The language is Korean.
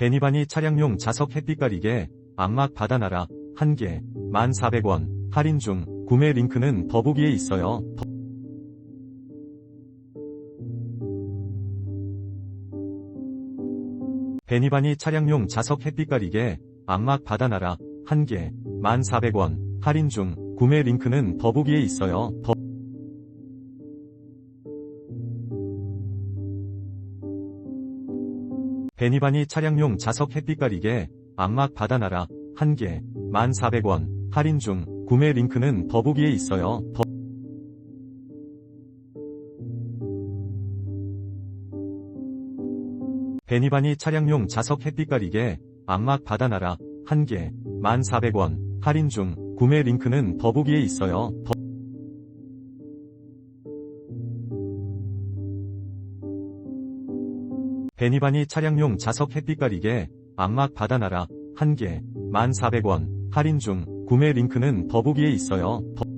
베니바니 차량용 자석 햇빛 가리개, 암막 바다나라, 1개, 1,400원, 할인 중, 구매 링크는 더보기에 있어요. 더- 베니바니 차량용 자석 햇빛 가리개, 암막 바다나라, 1개, 1,400원, 할인 중, 구매 링크는 더보기에 있어요. 더- 베니바니 차량용 자석 햇빛 가리개, 암막 바다나라, 1개, 1,400원, 할인 중, 구매 링크는 더보기에 있어요. 더- 베니바니 차량용 자석 햇빛 가리개, 암막 바다나라, 1개, 1,400원, 할인 중, 구매 링크는 더보기에 있어요. 더- 베니바니 차량용 자석 햇빛 가리개, 암막 바다나라, 1개, 1,400원, 할인 중, 구매 링크는 더보기에 있어요. 더-